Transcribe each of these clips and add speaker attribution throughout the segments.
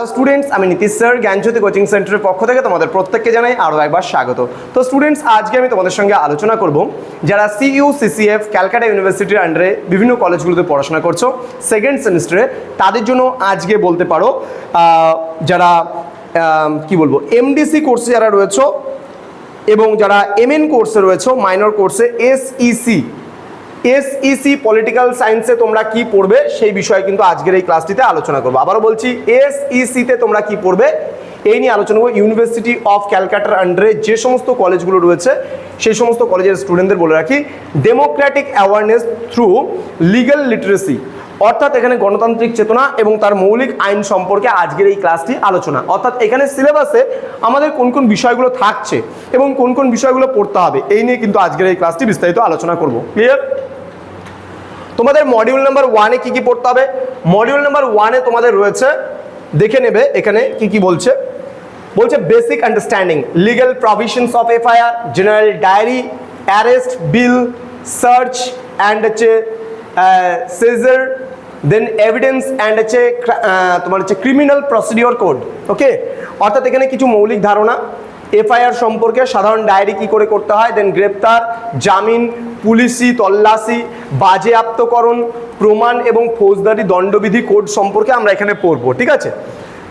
Speaker 1: Hello students আমি Nitish sir, জ্ঞানজ্যোতি coaching সেন্টারের পক্ষ থেকে তোমাদের প্রত্যেককে জানাই আরও একবার স্বাগত। তো স্টুডেন্টস আজকে আমি তোমাদের সঙ্গে আলোচনা করব যারা সিইউ সিসিএফ ক্যালকাটা ইউনিভার্সিটির আন্ডারে বিভিন্ন কলেজগুলোতে পড়াশোনা করছ সেকেন্ড সেমিস্টারে তাদের জন্য আজকে বলতে পারো যারা কি বলব এমডিসি কোর্সে যারা রয়েছো এবং যারা এমএন কোর্সে রয়েছে মাইনর কোর্সে এসইসি এসইসি পলিটিক্যাল সায়েন্সে তোমরা কি পড়বে সেই বিষয়ে কিন্তু আজকের এই ক্লাসটিতে আলোচনা করব। আবারও বলছি এসইসিতে তোমরা কি পড়বে এই নিয়ে আলোচনা করব। ইউনিভার্সিটি অফ ক্যালকাটার আন্ডারে যে সমস্ত কলেজগুলো রয়েছে, সেই সমস্ত কলেজের স্টুডেন্টদের বলে রাখি democratic awareness through legal literacy অর্থাৎ এখানে গণতান্ত্রিক চেতনা এবং তার মৌলিক আইন সম্পর্কে আজকের এই ক্লাসটি আলোচনা। অর্থাৎ এখানে সিলেবাসে আমাদের কোন কোন বিষয়গুলো থাকছে এবং কোন কোন বিষয়গুলো পড়তে হবে, এই নিয়ে কিন্তু আজকের এই ক্লাসটি বিস্তারিত আলোচনা করব। ক্লিয়ার তোমাদের মডিউল নাম্বার ওয়ানে কি কি পড়তে হবে? মডিউল নাম্বার ওয়ানে তোমাদের রয়েছে, দেখে নেবে এখানে কি কি বলছে। বলছে basic understanding legal provisions of FIR general diary arrest bail search and হচ্ছে সিজার দেন এভিডেন্স অ্যান্ড হচ্ছে তোমার হচ্ছে ক্রিমিনাল প্রসিডিওর কোড ওকে অর্থাৎ এখানে কিছু মৌলিক ধারণা। এফআইআর সম্পর্কে সাধারণ ডায়েরি কী করে করতে হয়? দেন গ্রেপ্তার, জামিন, পুলিশি, তল্লাশি, বাজেয়াপ্তকরণ, প্রমাণ এবং ফৌজদারি দণ্ডবিধি কোড সম্পর্কে আমরা এখানে পড়ব, ঠিক আছে?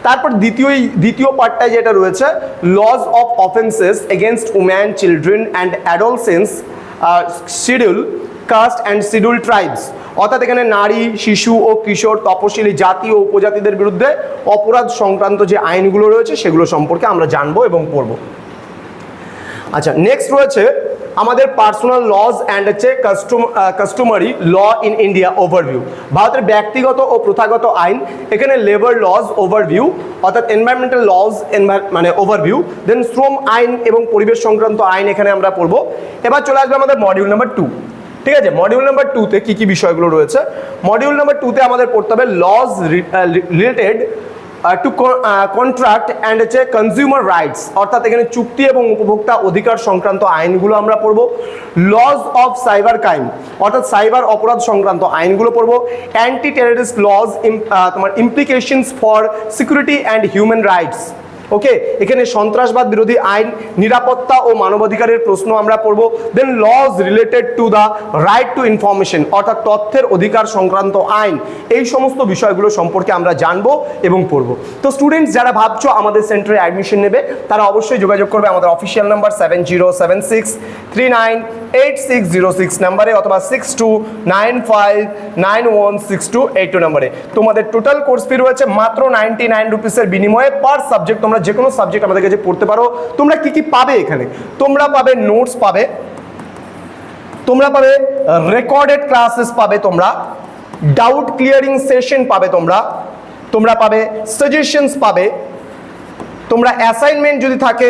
Speaker 1: তারপর দ্বিতীয় দ্বিতীয় পার্টটায় যেটা রয়েছে laws of offences against woman children and adolescence schedule caste and schedule tribes অর্থাৎ এখানে নারী, শিশু ও কিশোর, তপশিলি জাতি ও উপজাতিদের বিরুদ্ধে অপরাধ সংক্রান্ত যে আইনগুলো রয়েছে, সেগুলো সম্পর্কে আমরা জানব এবং পড়ব। আচ্ছা নেক্সট রয়েছে আমাদের পার্সোনাল লজ অ্যান্ড হচ্ছে custom customary law in India overview ভারতের ব্যক্তিগত ও প্রথাগত আইন, এখানে লেবার লজ ওভারভিউ অর্থাৎ এনভায়রনমেন্টাল লজ মানে ওভারভিউ দেন শ্রম আইন এবং পরিবেশ সংক্রান্ত আইন এখানে আমরা পড়ব। এবার চলে আসবে আমাদের মডিউল নাম্বার টু ঠিক আছে মডিউল নাম্বার টুতে কি কি বিষয়গুলো রয়েছে? মডিউল নাম্বার টুতে আমাদের পড়তে হবে laws related to contract and হচ্ছে কনজিউমার রাইটস অর্থাৎ এখানে চুক্তি এবং উপভোক্তা অধিকার সংক্রান্ত আইনগুলো আমরা পড়ব। লজ অফ সাইবার ক্রাইম অর্থাৎ সাইবার অপরাধ সংক্রান্ত আইনগুলো পড়ব। অ্যান্টি টেররিস্ট লজ তোমার implications for security and human rights okay এখানে সন্ত্রাসবাদ বিরোধী আইন, নিরাপত্তা ও মানবাধিকারের প্রশ্ন আমরা পড়ব। Then laws related to the right to information অর্থাৎ তথ্যের অধিকার সংক্রান্ত আইন, এই সমস্ত বিষয়গুলো সম্পর্কে আমরা জানব এবং পড়ব। তো স্টুডেন্টস যারা ভাবছ আমাদের সেন্টারে অ্যাডমিশন নেবে, তারা অবশ্যই যোগাযোগ করবে আমাদের official number seven zero seven six three nine eight six zero six নাম্বারে অথবা six two nine five nine one six two eight two নাম্বারে তোমাদের টোটাল কোর্স ফি রয়েছে মাত্র নাইনটি নাইন রুপিসের বিনিময়ে পার সাবজেক্ট তোমরা যে কোনো সাবজেক্ট আমাদের কাছে পড়তে পারো। তোমরা কি কি পাবে এখানে? তোমরা পাবে নোটস পাবে। তোমরা পাবে রেকর্ডেড ক্লাসেস পাবে তোমরা। ডাউট ক্লিয়ারিং সেশন পাবে তোমরা। তোমরা পাবে সাজেশনস পাবে। তোমরা অ্যাসাইনমেন্ট যদি থাকে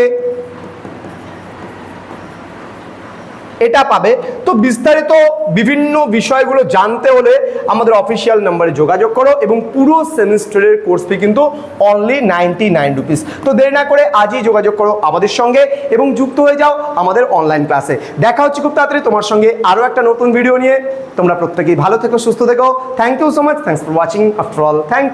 Speaker 1: এটা পাবে। তো বিস্তারিত বিভিন্ন বিষয়গুলো জানতে হলে আমাদের অফিসিয়াল নাম্বারে যোগাযোগ করো এবং পুরো সেমিস্টারের কোর্স ফি কিন্তু অনলি নাইনটি নাইন রুপিস তো দেরি না করে আজই যোগাযোগ করো আমাদের সঙ্গে এবং যুক্ত হয়ে যাও আমাদের অনলাইন ক্লাসে দেখা হচ্ছে খুব তাড়াতাড়ি তোমার সঙ্গে আরও একটা নতুন ভিডিও নিয়ে। তোমরা প্রত্যেকেই ভালো থেকো, সুস্থ থেকো। Thank you so much thanks for watching after all thank